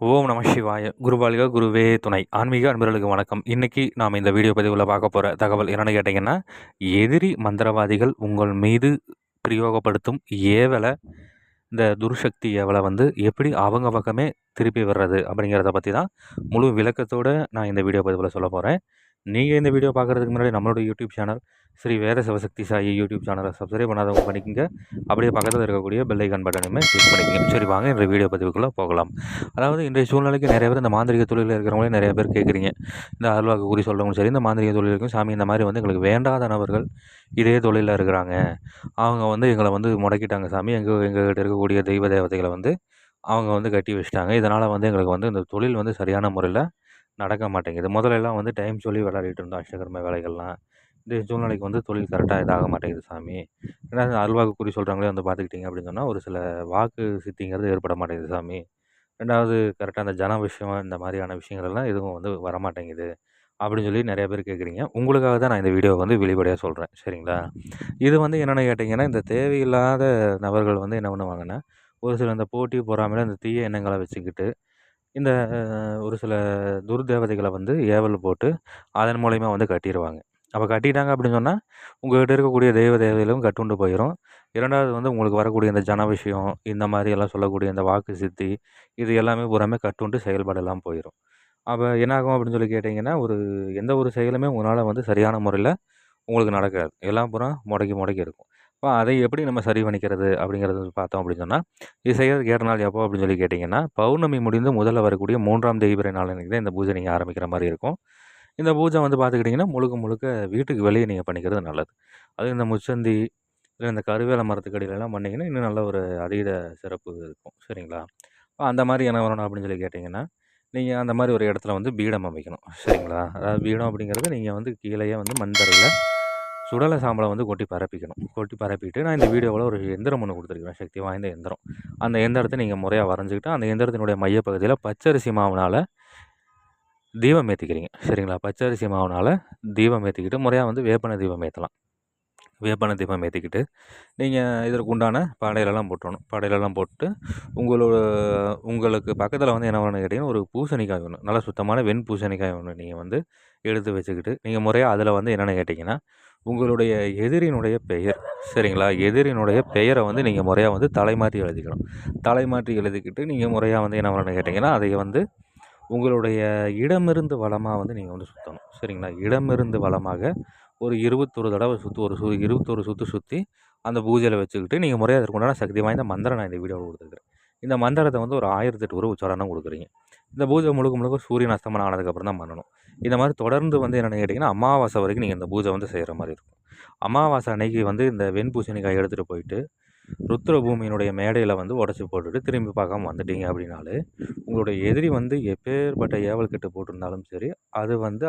ஓம் நம சிவாய குருபாலிகா குருவே துணை. ஆன்மீக அன்பர்களுக்கு வணக்கம். இன்றைக்கி நாம் இந்த வீடியோ பதிவில் பார்க்க போகிற தகவல் என்னென்னு கேட்டிங்கன்னா எதிரி மந்திரவாதிகள் உங்கள் மீது பிரயோகப்படுத்தும் ஏவலை இந்த துர்சக்தி ஏவலை வந்து எப்படி அவங்க பக்கமே திருப்பி வர்றது அப்படிங்கிறத பற்றி தான் முழு விளக்கத்தோடு நான் இந்த வீடியோ பதிவில் சொல்ல போகிறேன் நீங்கள் இந்த வீடியோ பார்க்குறதுக்கு முன்னாடி நம்மளோட YouTube channel Sri Veda Sivasakthi Sai YouTube சேனலை சப்ஸ்கிரைப் பண்ணாதவங்க பண்ணிக்கங்க. அப்படியே பக்கத்தில் இருக்கக்கூடிய பெல்லைக்கான் பட்டனையுமே கிளிக் பண்ணிக்கங்க. சரி வாங்க இந்த வீடியோ பதிவுக்குள்ளே போகலாம். அதாவது இன்றைய சூழ்நிலைக்கு நிறைய பேர் இந்த மாந்திரிக தொழிலில் இருக்கிறவங்களே நிறைய பேர் கேட்குறீங்க இந்த அருள்வாக்கு குறி சொல்கிறவங்களும் சரி இந்த மாந்திரிக தொழிலுக்கும் சாமி இந்த மாதிரி வந்து எங்களுக்கு வேண்டாத நபர்கள் இதே தொழிலில் இருக்கிறாங்க. அவங்க வந்து எங்களை வந்து முடக்கிட்டாங்க சாமி. எங்கள் எங்கள்கிட்ட இருக்கக்கூடிய தெய்வ தேவதைகளை வந்து அவங்க வந்து கட்டி வச்சுட்டாங்க. இதனால் வந்து எங்களுக்கு வந்து இந்த தொழில் வந்து சரியான முறையில் நடக்க மாட்டேங்குது. முதலெல்லாம் வந்து டைம் சொல்லி விளையாடிட்டு இருந்தோம் அஷ்டகர்ம வேலைகள்லாம். இந்த சூழ்நிலைக்கு வந்து தொழில் கரெக்டாக இதாக மாட்டேங்குது சாமி. ஏன்னா அல்வாக்கு குறி சொல்கிறாங்களே வந்து பார்த்துக்கிட்டிங்க அப்படின்னு சொன்னால் ஒரு சில வாக்கு சித்திங்கிறது ஏற்பட மாட்டேங்குது சாமி. ரெண்டாவது கரெக்டாக அந்த ஜன விஷயம் இந்த மாதிரியான விஷயங்கள்லாம் எதுவும் வந்து வரமாட்டேங்குது அப்படின்னு சொல்லி நிறைய பேர் கேட்குறீங்க. உங்களுக்காக தான் நான் இந்த வீடியோவை வந்து வெளிப்படையாக சொல்கிறேன் சரிங்களா? இது வந்து என்னென்னு கேட்டிங்கன்னா இந்த தேவையில்லாத நபர்கள் வந்து என்ன பண்ணுவாங்கன்னா ஒரு சில இந்த போட்டி பொறாமையில் இந்த தீய எண்ணங்களை வச்சுக்கிட்டு இந்த ஒரு சில துர்தேவதைகளை வந்து ஏவல் போட்டு அதன் மூலயமா வந்து கட்டிடுவாங்க அப்போ கட்டிட்டாங்க அப்படின்னு சொன்னால் உங்கள்கிட்ட இருக்கக்கூடிய தெய்வ தேவதைகளும் கட்டுண்டு போயிடும் இரண்டாவது வந்து உங்களுக்கு வரக்கூடிய இந்த ஜன விஷயம் இந்த மாதிரி எல்லாம் சொல்லக்கூடிய இந்த வாக்கு சித்தி இது எல்லாமே பூராமே கட்டுண்டு செயல்பாடெல்லாம் போயிடும் அப்போ என்னாகும் அப்படின்னு சொல்லி கேட்டிங்கன்னா ஒரு எந்த ஒரு செயலுமே உங்களால் வந்து சரியான முறையில் உங்களுக்கு நடக்காது. எல்லாம் பூரா முடக்கி முடக்கி இருக்கும். இப்போ அதை எப்படி நம்ம சரி பண்ணிக்கிறது அப்படிங்கிறது பார்த்தோம் அப்படின்னு சொன்னால் இது செய்கிறதுக்கு ஏற்ற நாள் எப்போ அப்படின்னு சொல்லி கேட்டிங்கன்னா பௌர்ணமி முடிந்து முதல்ல வரக்கூடிய மூன்றாம் தேய்பிரை நாள் அன்றைக்கி தான் இந்த பூஜை நீங்கள் ஆரம்பிக்கிற மாதிரி இருக்கும். இந்த பூஜை வந்து பார்த்துக்கிட்டிங்கன்னா முழுக்க முழுக்க வீட்டுக்கு வெளியே நீங்கள் பண்ணிக்கிறது நல்லது. அதுவும் இந்த முச்சந்தி இல்லை இந்த கருவேல மரத்துக்கடியிலலாம் பண்ணிங்கன்னா இன்னும் நல்ல ஒரு அதீத சிறப்பு இருக்கும். சரிங்களா? இப்போ அந்த மாதிரி என்ன வரணும் அப்படின்னு சொல்லி கேட்டிங்கன்னா நீங்கள் அந்த மாதிரி ஒரு இடத்துல வந்து பீடம் அமைக்கணும். சரிங்களா? அதாவது பீடம் அப்படிங்கிறது நீங்கள் வந்து கீழேயே வந்து மண் தரையில் சுடலை சாம்பலை வந்து கொட்டி பரப்பிக்கணும். கொட்டி பரப்பிட்டு நான் இந்த வீடியோவில் ஒரு எந்திரம் ஒன்று கொடுத்துருக்கேன் சக்தி வாய்ந்த எந்திரம். அந்த எந்திரத்தை நீங்கள் முறையாக வரைஞ்சிக்கிட்டு அந்த எந்திரத்தினுடைய மையப்பகுதியில் பச்சரிசி மாவுனால் தீபம் ஏற்றிக்கிறீங்க சரிங்களா? பச்சரிசி மாவுனால் தீபம் ஏற்றிக்கிட்டு முறையாக வந்து வேப்பனை தீபம் ஏற்றலாம் வேப்பனை தீபம் ஏற்றிக்கிட்டு நீங்கள் இதற்கு உண்டான படையிலெல்லாம் போட்டுடணும் படையிலெல்லாம் போட்டு உங்களோட உங்களுக்கு பக்கத்தில் வந்து என்ன வேணும்னு கேட்டிங்கன்னா ஒரு பூசணிக்காய் வேணும் நல்லா சுத்தமான வெண் பூசணிக்காய் ஒன்று நீங்கள் வந்து எடுத்து வச்சுக்கிட்டு நீங்கள் முறையாக அதில் வந்து என்னென்னு கேட்டிங்கன்னா உங்களுடைய எதிரினுடைய பெயர் சரிங்களா? எதிரினுடைய பெயரை வந்து நீங்கள் முறையாக வந்து தலைமாற்றி எழுதிக்கணும். தலைமாற்றி எழுதிக்கிட்டு நீங்கள் முறையாக வந்து என்ன பண்ணணும் கேட்டிங்கன்னா அதை வந்து உங்களுடைய இடமிருந்து வளமாக வந்து நீங்கள் வந்து சுற்றணும் சரிங்களா? இடமிருந்து வளமாக ஒரு இருபத்தொரு தடவை சுற்று ஒரு சு இருபத்தொரு சுற்று சுற்றி அந்த பூஜையில் வச்சுக்கிட்டு நீங்கள் முறையாக அதற்கு உண்டான சக்தி வாய்ந்த மந்திரம் நான் இந்த வீடியோவில் கொடுத்துருக்குறேன். இந்த மந்திரத்தை வந்து ஒரு ஆயிரத்தெட்டு ஒரு உச்சாரணம் கொடுக்குறீங்க. இந்த பூஜை முழுக்க முழுக்க சூரியன் அஸ்தமனம் ஆனதுக்கப்புறம் தான் பண்ணணும். இந்த மாதிரி தொடர்ந்து வந்து என்னென்னு கேட்டிங்கன்னா அமாவாசை வரைக்கும் நீங்கள் இந்த பூஜை வந்து செய்கிற மாதிரி இருக்கும். அமாவாசை அன்னைக்கு வந்து இந்த வெண்பூசணிக்காய் எடுத்துகிட்டு போயிட்டு ருத்ர பூமியினுடைய மேடையில் வந்து உடச்சி போட்டுட்டு திரும்பி பார்க்காம வந்துட்டீங்க அப்படின்னாலே உங்களுடைய எதிரி வந்து எப்பேற்பட்ட ஏவல் கட்டு போட்டிருந்தாலும் சரி அது வந்து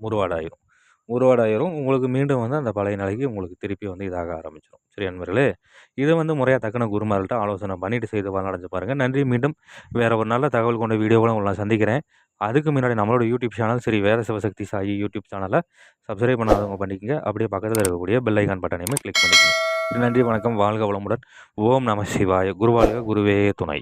முருவாடாயிரும் உருவாடாயிரும் உங்களுக்கு மீண்டும் வந்து அந்த பழைய நிலைக்கு உங்களுக்கு திருப்பி வந்து இதாக ஆரம்பிச்சிடும் சரி நண்பர்களே இதை வந்து முறையாக தக்கன குருமார்கள்ட்ட ஆலோசனை பண்ணிவிட்டு செய்து நடந்து பாருங்கள் நன்றி. மீண்டும் வேறு ஒரு நல்ல தகவல் கொண்ட வீடியோவில் உங்களை சந்திக்கிறேன். அதுக்கு முன்னாடி நம்மளோட யூடியூப் சேனல் சரி வேறு சிவசக்தி சாயி யூடியூப் சேனலை சப்ஸ்கிரைப் பண்ணாதவங்க பண்ணிக்கங்க. அப்படியே பக்கத்தில் இருக்கக்கூடிய பெல் ஐக்கான் பட்டனையுமே கிளிக் பண்ணிக்கோங்க. நன்றி வணக்கம். வாழ்க வளமுடன். ஓம் நம சிவாய. குருவாழ்க குருவே துணை.